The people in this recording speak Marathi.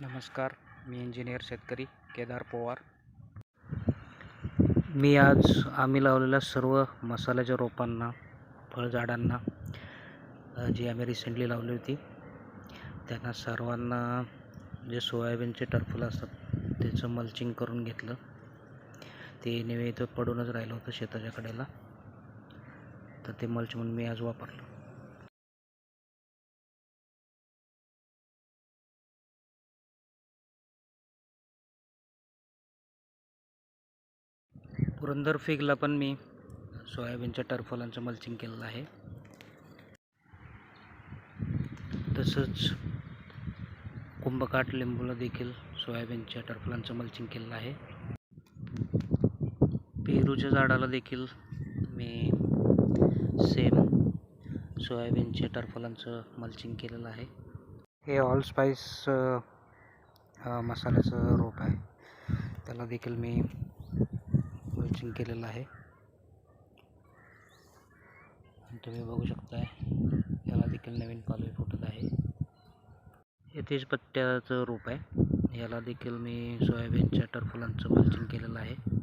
नमस्कार मी इंजिनियर शेतकरी केदार पवार. मी आज आम्ही लावलेल्या सर्व मसाल्याच्या रोपांना फळझाडांना जी आम्ही रिसेंटली लावली होती त्यांना सर्वांना जे सोयाबीनचे टरफुलं असतात त्याचं मल्चिंग करून घेतलं. ते नेहमी इथं पडूनच राहिलं होतं शेताच्या कडेला. तर ते मल्च म्हणून मी आज वापरलं. पुरंदर फिगला पण मी. सोयाबीनच्या टरफलांचं मल्चिंग केलेलं आहे. तसंच कुंभकाठ लिंबूला देखील सोयाबीनच्या टरफलांचं मल्चिंग केलेलं आहे. पेरूच्या झाडाला देखील मी सेम सोयाबीनच्या टरफलांचं मल्चिंग केलेलं आहे. हे ऑल स्पाईस मसाल्याचं रोप आहे. त्याला देखील मी फिनिशिंग केलेलं आहे. आणि तुम्ही बघू शकताय याला देखील नवीन पालवी फुटत आहे. हे तेजपत्त्याचं रोप आहे. याला देखील मी सोयाबीनच्या टरफुलांचं मल्चिंग केलेलं आहे.